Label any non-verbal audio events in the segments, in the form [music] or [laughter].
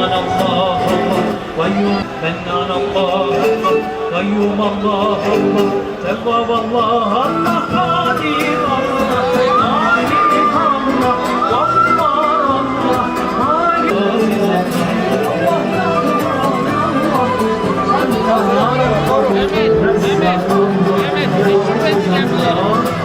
Mennan Allah Allah Kayyum Mennan Allah Allah Kayyum Allah Allah Tevvab Allah Allah Kadir Allah Malik Allah Gaffar Allah Malik Allah Allah Allah Allah Allah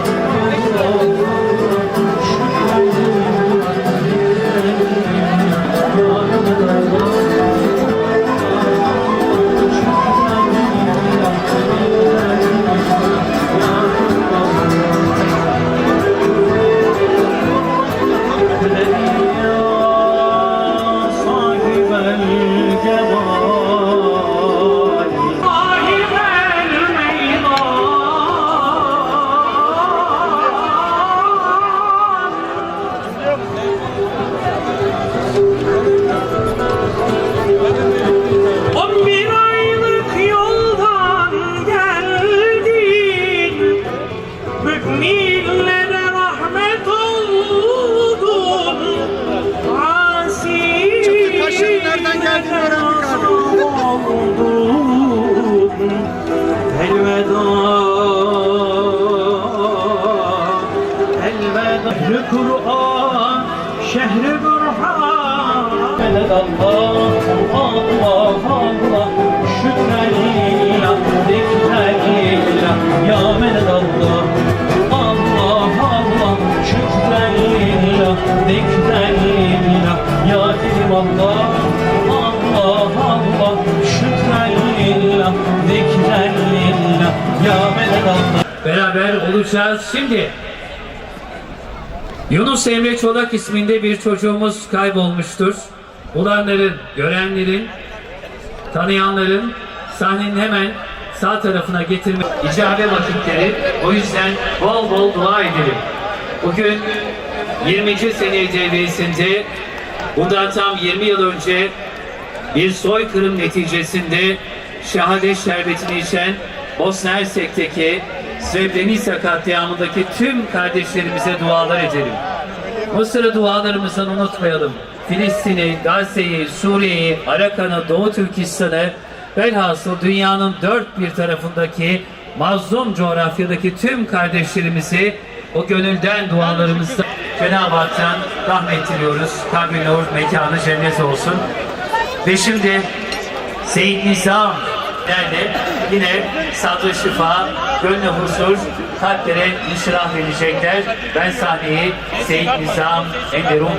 Şehri Kur'an Şehri Burhan. Allah Allah Allah. Zikranillah Ya Ya Kerim Allah. Allah Allah. Şükranillah Zikranillah Ya meded Allah. Beraber olacağız şimdi Yunus Emre Çolak isminde bir çocuğumuz kaybolmuştur. Bulanların, görenlerin, tanıyanların sahnenin hemen sağ tarafına getirme icabe vakitleri. O yüzden bol bol dua edelim. Bugün 20. sene devresinde bundan tam 20 yıl önce bir soykırım neticesinde şehadet şerbetini içen Bosna Hersek'teki Srebrenica katliamındaki tüm kardeşlerimize dualar edelim. Mısır'ı dualarımızdan unutmayalım. Filistin'i, Gazze'yi, Suriye'yi, Arakan'ı, Doğu Türkistan'ı, velhasıl dünyanın dört bir tarafındaki mazlum coğrafyadaki tüm kardeşlerimizi o gönülden dualarımızda Cenab-ı Hak'tan rahmet diliyoruz. Kabri nur, mekanı cennet olsun. Ve şimdi Seyyid Nizam derdi yine sadrı şifa, gönlü huzur, kalplere inşirah verecekler. Ben sahneyi Seyyid Nizam Enderun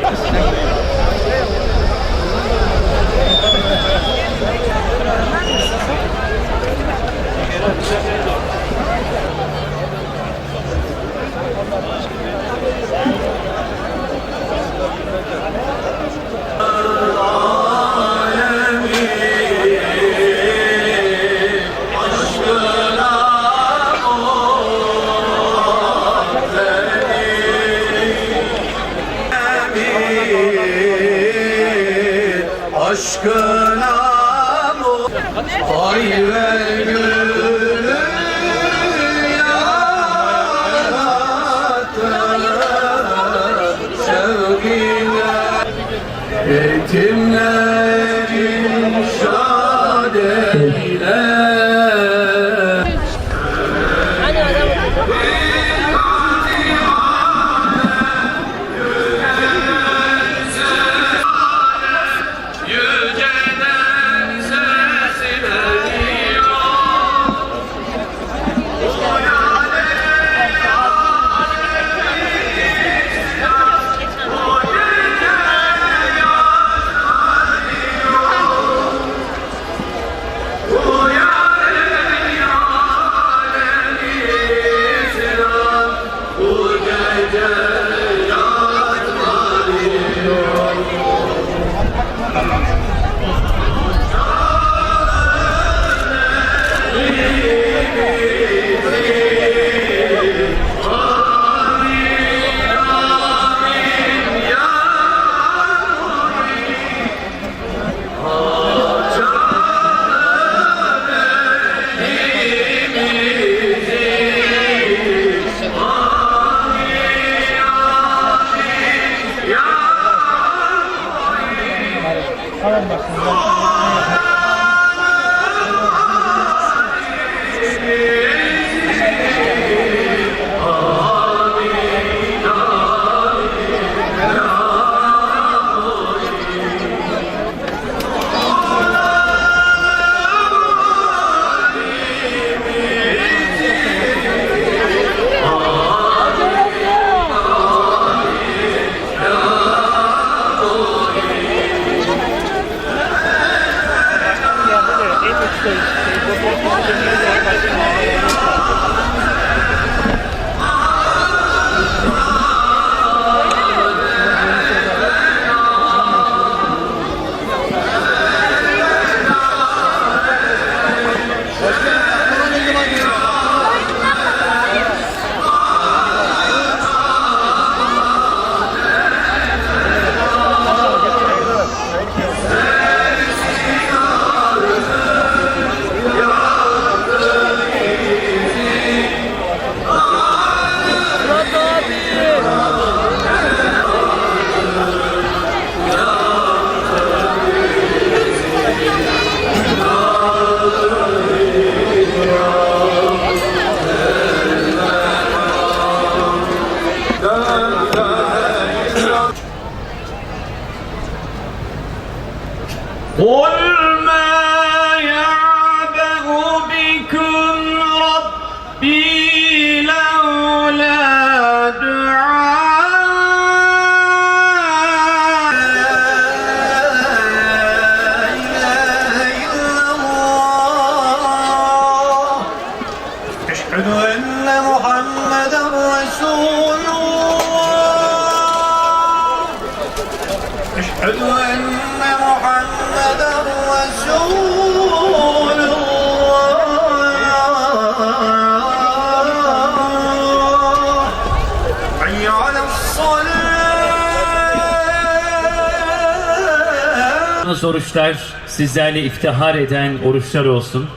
[laughs] Aşkına? Ay ver gönlü yarattı Sevgine Yetimlerin أشهد أن محمدا رسول الله حي على الصلاة Yaptığınız oruçlar sizlerle iftihar eden oruçlar olsun.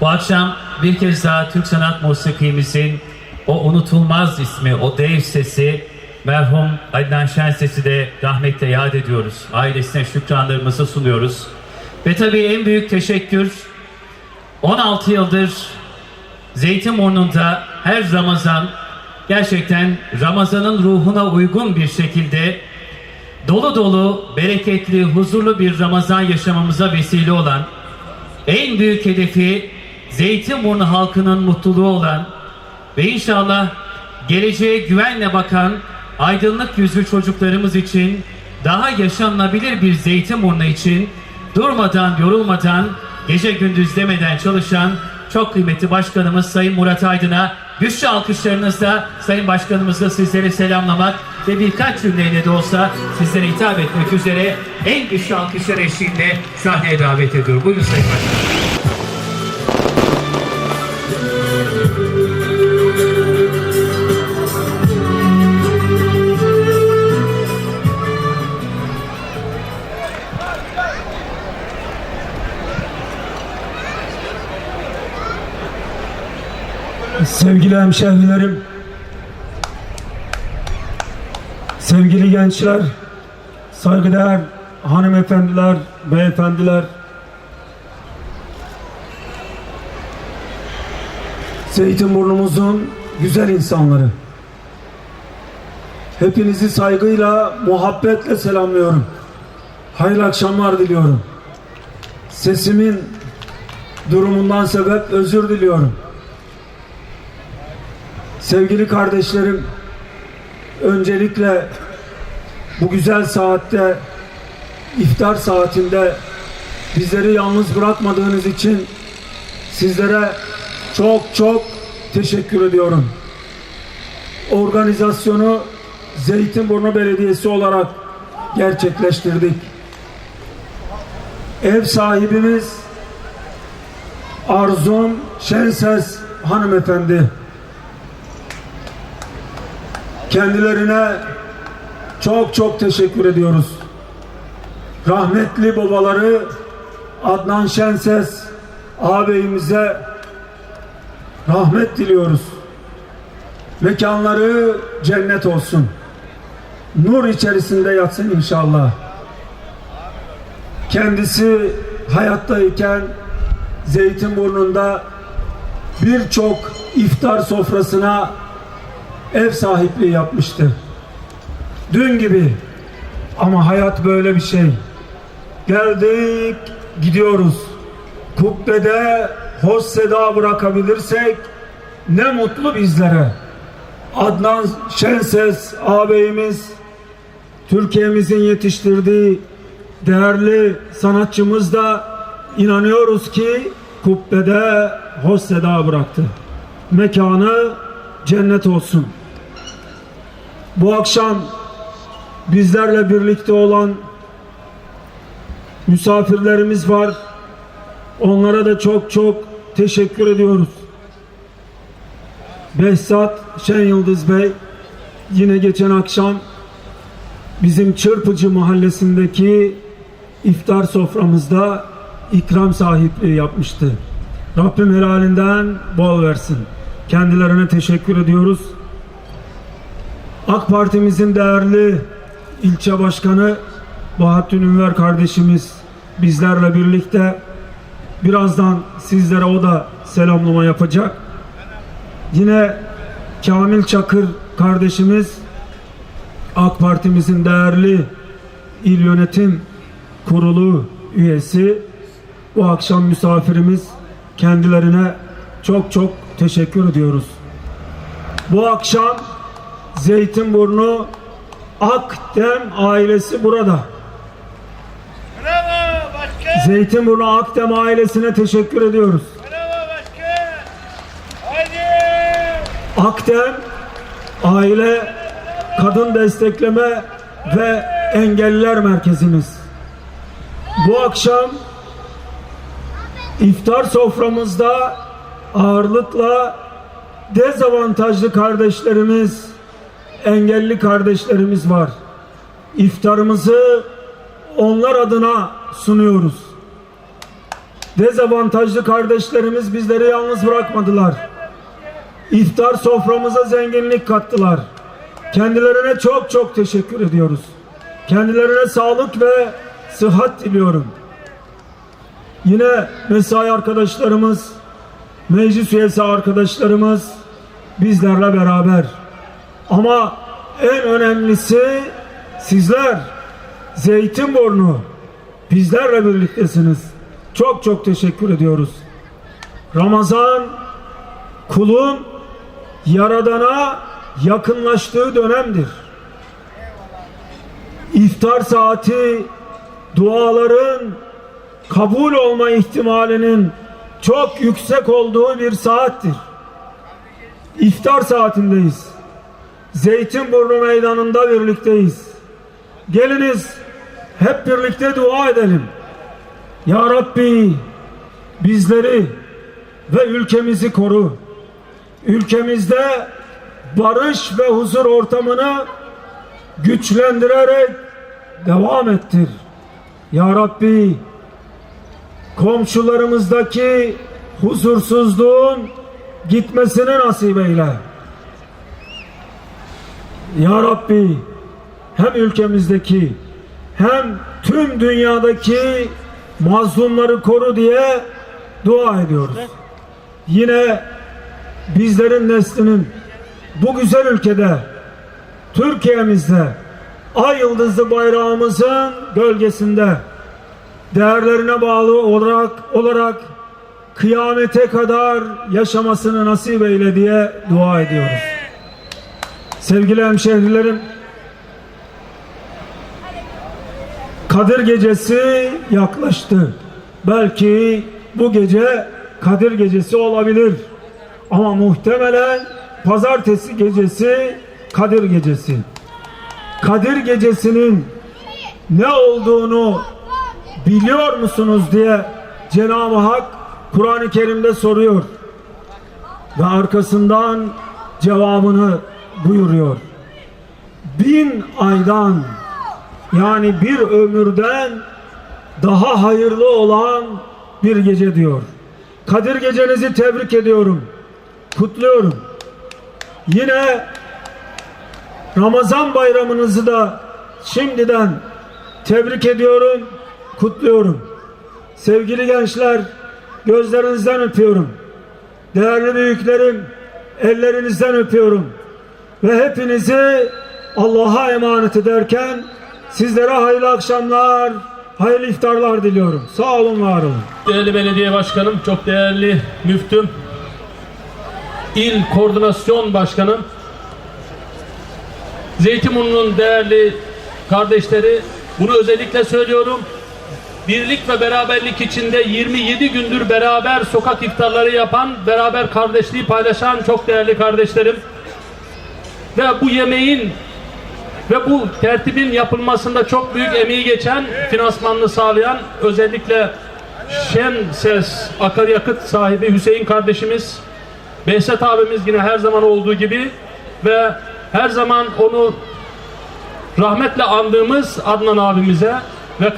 Bu akşam bir kez daha Türk sanat musikimizin o unutulmaz ismi, o dev sesi merhum Adnan Şenses'i de rahmetle yad ediyoruz. Ailesine şükranlarımızı sunuyoruz. Ve tabii en büyük teşekkür 16 yıldır Zeytinburnu'nda her Ramazan gerçekten Ramazan'ın ruhuna uygun bir şekilde dolu dolu, bereketli, huzurlu bir Ramazan yaşamamıza vesile olan, en büyük hedefi Zeytinburnu halkının mutluluğu olan ve inşallah geleceğe güvenle bakan aydınlık yüzlü çocuklarımız için daha yaşanılabilir bir Zeytinburnu için durmadan, yorulmadan, gece gündüz demeden çalışan çok kıymetli başkanımız Sayın Murat Aydın'a güçlü alkışlarınızla Sayın Başkanımızla sizleri selamlamak ve birkaç cümleyle de olsa sizlere hitap etmek üzere en güçlü alkışlar eşliğinde sahneye davet ediyorum. Buyurun Sayın Başkanım. Hemşehrilerim, sevgili gençler, saygıdeğer hanımefendiler, beyefendiler, Zeytinburnumuzun güzel insanları. Hepinizi saygıyla, muhabbetle selamlıyorum. Hayırlı akşamlar diliyorum. Sesimin durumundan sebep özür diliyorum. Sevgili kardeşlerim, öncelikle bu güzel saatte, iftar saatinde bizleri yalnız bırakmadığınız için sizlere çok çok teşekkür ediyorum. Organizasyonu Zeytinburnu Belediyesi olarak gerçekleştirdik. Ev sahibimiz Arzum Şenses hanımefendi. Kendilerine çok çok teşekkür ediyoruz. Rahmetli babaları Adnan Şenses ağabeyimize rahmet diliyoruz. Mekanları cennet olsun. Nur içerisinde yatsın inşallah. kendisi hayattayken Zeytinburnu'nda birçok iftar sofrasına ev sahipliği yapmıştı. Dün gibi ama hayat böyle bir şey. Geldik, gidiyoruz. Kubbede hoş seda bırakabilirsek ne mutlu bizlere. Adnan Şenses ağabeyimiz Türkiye'mizin yetiştirdiği değerli sanatçımız da inanıyoruz ki kubbede hoş seda bıraktı. Mekanı cennet olsun. Bu akşam bizlerle birlikte olan misafirlerimiz var. Onlara da çok çok teşekkür ediyoruz. Behzat Şen Yıldız Bey yine geçen akşam bizim Çırpıcı mahallesindeki iftar soframızda ikram sahipliği yapmıştı. Rabbim helalinden bol versin. Kendilerine teşekkür ediyoruz. AK Partimizin değerli ilçe başkanı Bahattin Ünver kardeşimiz bizlerle birlikte birazdan sizlere o da selamlama yapacak. Yine Kamil Çakır kardeşimiz AK Parti'mizin değerli il yönetim kurulu üyesi bu akşam misafirimiz kendilerine çok çok teşekkür ediyoruz. Bu akşam Zeytinburnu Akdem ailesi burada. Bravo başkan. Zeytinburnu Akdem ailesine teşekkür ediyoruz. Bravo başkan. Haydi. Akdem Aile Kadın Destekleme ve Engelliler Merkezimiz. Bu akşam iftar soframızda ağırlıkla dezavantajlı kardeşlerimiz, engelli kardeşlerimiz var. İftarımızı onlar adına sunuyoruz. Dezavantajlı kardeşlerimiz bizleri yalnız bırakmadılar. İftar soframıza zenginlik kattılar. Kendilerine çok çok teşekkür ediyoruz. Kendilerine sağlık ve sıhhat diliyorum. Yine mesai arkadaşlarımız, meclis üyesi arkadaşlarımız bizlerle beraber. Ama en önemlisi sizler Zeytinburnu bizlerle birliktesiniz. Çok çok teşekkür ediyoruz. Ramazan kulun Yaradan'a yakınlaştığı dönemdir. İftar saati duaların kabul olma ihtimalinin çok yüksek olduğu bir saattir. İftar saatindeyiz. Zeytinburnu meydanında birlikteyiz. Geliniz hep birlikte dua edelim. Ya Rabbi bizleri ve ülkemizi koru. Ülkemizde barış ve huzur ortamını güçlendirerek devam ettir. Ya Rabbi komşularımızdaki huzursuzluğun gitmesini nasip eyle. Ya Rabbi hem ülkemizdeki hem tüm dünyadaki mazlumları koru diye dua ediyoruz. Yine bizlerin neslinin bu güzel ülkede Türkiye'mizde ay yıldızlı bayrağımızın gölgesinde değerlerine bağlı olarak olarak kıyamete kadar yaşamasını nasip eyle diye dua ediyoruz. Sevgili hemşehrilerim Kadir gecesi yaklaştı. Belki bu gece Kadir gecesi olabilir. Ama muhtemelen pazartesi gecesi Kadir gecesi. Kadir gecesinin ne olduğunu biliyor musunuz diye Cenab-ı Hak Kur'an-ı Kerim'de soruyor. Ve arkasından cevabını buyuruyor. Bin aydan yani bir ömürden daha hayırlı olan bir gece diyor. Kadir gecenizi tebrik ediyorum. Kutluyorum. Yine Ramazan bayramınızı da şimdiden tebrik ediyorum. kutluyorum. Sevgili gençler, gözlerinizden öpüyorum. Değerli büyüklerim, ellerinizden öpüyorum. Ve hepinizi Allah'a emanet ederken sizlere hayırlı akşamlar, hayırlı iftarlar diliyorum. Sağ olun, var olun. Değerli belediye başkanım, çok değerli müftüm, il koordinasyon başkanım, Zeytinburnu'nun değerli kardeşleri, bunu özellikle söylüyorum. Birlik ve beraberlik içinde 27 gündür beraber sokak iftarları yapan, beraber kardeşliği paylaşan çok değerli kardeşlerim. Ve bu yemeğin ve bu tertibin yapılmasında çok büyük emeği geçen, finansmanını sağlayan özellikle Şen Ses akaryakıt sahibi Hüseyin kardeşimiz, Behzat abimiz yine her zaman olduğu gibi ve her zaman onu rahmetle andığımız Adnan abimize ve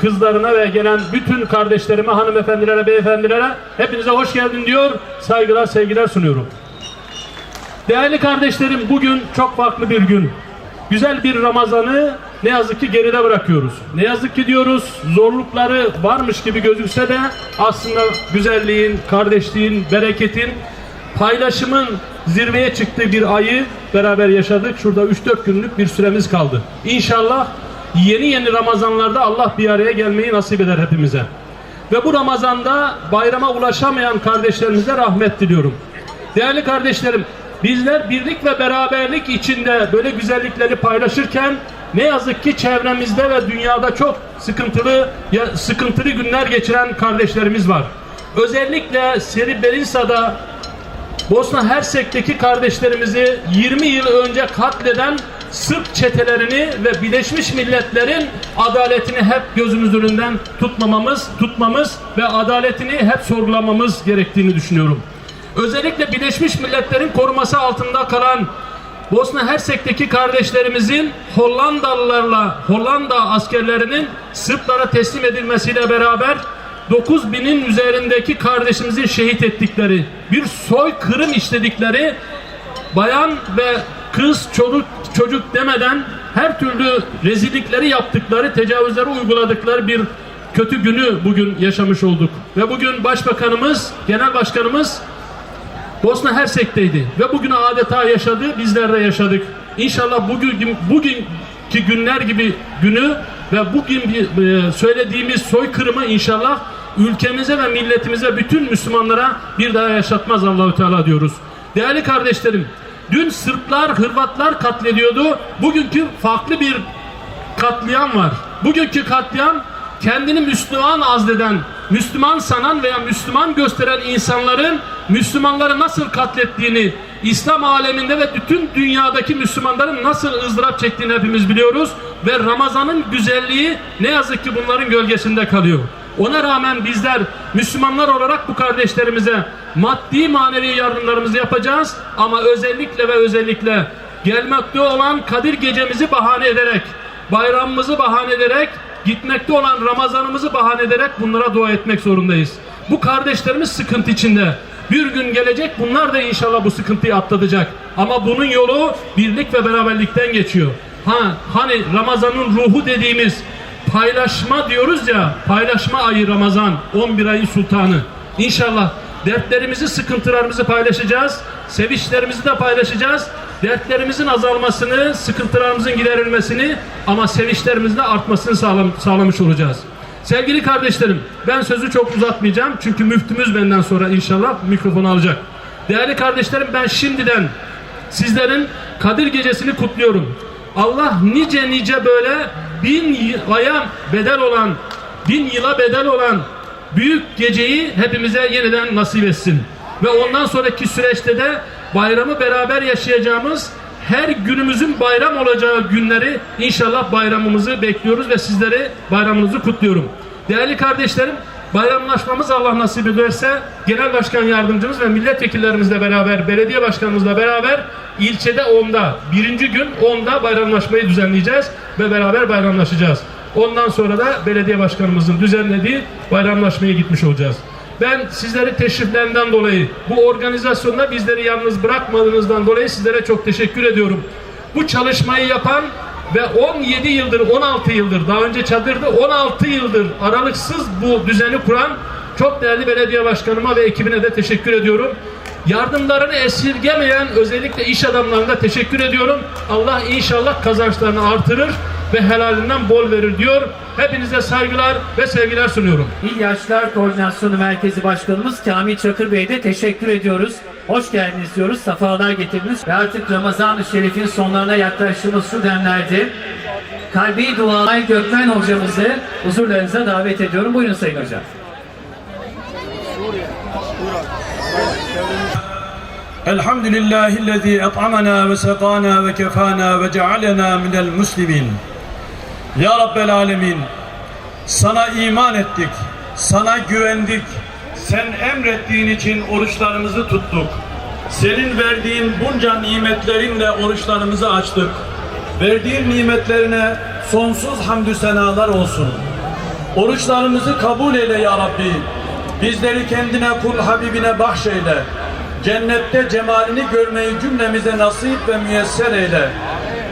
kızlarına ve gelen bütün kardeşlerime, hanımefendilere, beyefendilere hepinize hoş geldin diyor. Saygılar, sevgiler sunuyorum. Değerli kardeşlerim bugün çok farklı bir gün. Güzel bir Ramazan'ı ne yazık ki geride bırakıyoruz. Ne yazık ki diyoruz zorlukları varmış gibi gözükse de aslında güzelliğin, kardeşliğin, bereketin, paylaşımın zirveye çıktığı bir ayı beraber yaşadık. Şurada 3-4 günlük bir süremiz kaldı. İnşallah yeni yeni Ramazanlarda Allah bir araya gelmeyi nasip eder hepimize. Ve bu Ramazan'da bayrama ulaşamayan kardeşlerimize rahmet diliyorum. Değerli kardeşlerim, bizler birlik ve beraberlik içinde böyle güzellikleri paylaşırken ne yazık ki çevremizde ve dünyada çok sıkıntılı sıkıntılı günler geçiren kardeşlerimiz var. Özellikle Srebrenica'da Bosna Hersek'teki kardeşlerimizi 20 yıl önce katleden Sırp çetelerini ve Birleşmiş Milletler'in adaletini hep gözümüz önünden tutmamamız, tutmamız ve adaletini hep sorgulamamız gerektiğini düşünüyorum. Özellikle Birleşmiş Milletler'in koruması altında kalan Bosna Hersek'teki kardeşlerimizin Hollandalılarla Hollanda askerlerinin Sırplara teslim edilmesiyle beraber 9000'in üzerindeki kardeşimizi şehit ettikleri, bir soykırım işledikleri, bayan ve kız, çocuk, çocuk demeden her türlü rezillikleri yaptıkları, tecavüzleri uyguladıkları bir kötü günü bugün yaşamış olduk. Ve bugün Başbakanımız, Genel Başkanımız Bosna Hersek'teydi ve bugünü adeta yaşadı, bizler de yaşadık. İnşallah bugün bugünkü günler gibi günü ve bugün e, söylediğimiz soykırımı inşallah ülkemize ve milletimize bütün Müslümanlara bir daha yaşatmaz Allahü Teala diyoruz. Değerli kardeşlerim, dün Sırplar, Hırvatlar katlediyordu. Bugünkü farklı bir katliam var. Bugünkü katliam kendini Müslüman azleden, Müslüman sanan veya Müslüman gösteren insanların Müslümanları nasıl katlettiğini, İslam aleminde ve bütün dünyadaki Müslümanların nasıl ızdırap çektiğini hepimiz biliyoruz. Ve Ramazan'ın güzelliği ne yazık ki bunların gölgesinde kalıyor. Ona rağmen bizler Müslümanlar olarak bu kardeşlerimize maddi manevi yardımlarımızı yapacağız. Ama özellikle ve özellikle gelmekte olan Kadir gecemizi bahane ederek, bayramımızı bahane ederek, gitmekte olan Ramazanımızı bahane ederek bunlara dua etmek zorundayız. Bu kardeşlerimiz sıkıntı içinde. Bir gün gelecek bunlar da inşallah bu sıkıntıyı atlatacak. Ama bunun yolu birlik ve beraberlikten geçiyor. Ha, hani Ramazan'ın ruhu dediğimiz paylaşma diyoruz ya, paylaşma ayı Ramazan, 11 ayın sultanı. İnşallah dertlerimizi, sıkıntılarımızı paylaşacağız. Sevinçlerimizi de paylaşacağız. Dertlerimizin azalmasını, sıkıntılarımızın giderilmesini ama sevinçlerimizin de artmasını sağlam, sağlamış olacağız. Sevgili kardeşlerim, ben sözü çok uzatmayacağım. Çünkü müftümüz benden sonra inşallah mikrofonu alacak. Değerli kardeşlerim ben şimdiden sizlerin Kadir Gecesi'ni kutluyorum. Allah nice nice böyle bin aya bedel olan, bin yıla bedel olan büyük geceyi hepimize yeniden nasip etsin. Ve ondan sonraki süreçte de bayramı beraber yaşayacağımız her günümüzün bayram olacağı günleri inşallah bayramımızı bekliyoruz ve sizleri bayramınızı kutluyorum. Değerli kardeşlerim bayramlaşmamız Allah nasip ederse genel başkan yardımcımız ve milletvekillerimizle beraber belediye başkanımızla beraber ilçede onda birinci gün onda bayramlaşmayı düzenleyeceğiz ve beraber bayramlaşacağız. Ondan sonra da belediye başkanımızın düzenlediği bayramlaşmaya gitmiş olacağız. Ben sizleri teşriflerinden dolayı, bu organizasyonda bizleri yalnız bırakmadığınızdan dolayı sizlere çok teşekkür ediyorum. Bu çalışmayı yapan ve 17 yıldır 16 yıldır daha önce çadırdı 16 yıldır aralıksız bu düzeni kuran çok değerli belediye başkanıma ve ekibine de teşekkür ediyorum. Yardımlarını esirgemeyen özellikle iş adamlarına da teşekkür ediyorum. Allah inşallah kazançlarını artırır ve helalinden bol verir diyor. Hepinize saygılar ve sevgiler sunuyorum. İl Yaşlar Koordinasyonu Merkezi Başkanımız Kamil Çakır Bey'e de teşekkür ediyoruz. Hoş geldiniz diyoruz, sefalar getirdiniz. Ve artık Ramazan-ı Şerif'in sonlarına yaklaştığımız şu demlerde kalbi dualar Gökmen hocamızı huzurlarınıza davet ediyorum. Buyurun Sayın Hocam. الحمد لله الذي أطعمنا وسقانا وكفانا وجعلنا من المسلمين ya Rabbel Alemin sana iman ettik, sana güvendik. Sen emrettiğin için oruçlarımızı tuttuk. Senin verdiğin bunca nimetlerinle oruçlarımızı açtık. Verdiğin nimetlerine sonsuz hamdü senalar olsun. Oruçlarımızı kabul eyle ya Rabbi. Bizleri kendine kul Habibine bahşeyle. Cennette cemalini görmeyi cümlemize nasip ve müyesser eyle.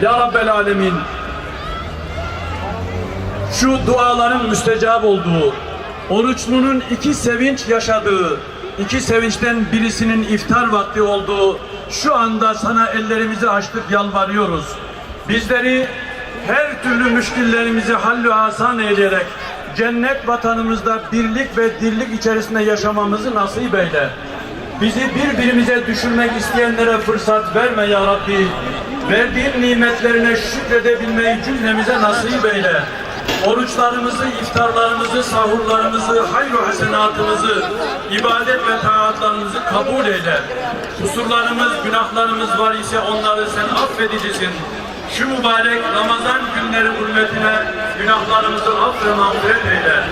Ya Rabbel Alemin şu duaların müstecap olduğu, oruçlunun iki sevinç yaşadığı, iki sevinçten birisinin iftar vakti olduğu şu anda sana ellerimizi açtık yalvarıyoruz. Bizleri her türlü müşkillerimizi hallü asan eyleyerek cennet vatanımızda birlik ve dirlik içerisinde yaşamamızı nasip eyle. Bizi birbirimize düşürmek isteyenlere fırsat verme ya Rabbi. Verdiğin nimetlerine şükredebilmeyi cümlemize nasip eyle oruçlarımızı, iftarlarımızı, sahurlarımızı, hayru hasenatımızı, ibadet ve taatlarımızı kabul eyle. Kusurlarımız, günahlarımız var ise onları sen affedicisin. Şu mübarek Ramazan günleri hürmetine günahlarımızı af ve mağfiret eyle.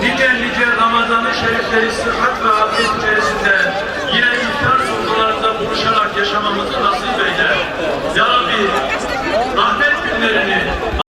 Nice nice Ramazan-ı Şerifleri sıhhat ve afiyet içerisinde yine iftar sofralarında buluşarak yaşamamızı nasip eyle. Ya Rabbi rahmet günlerini,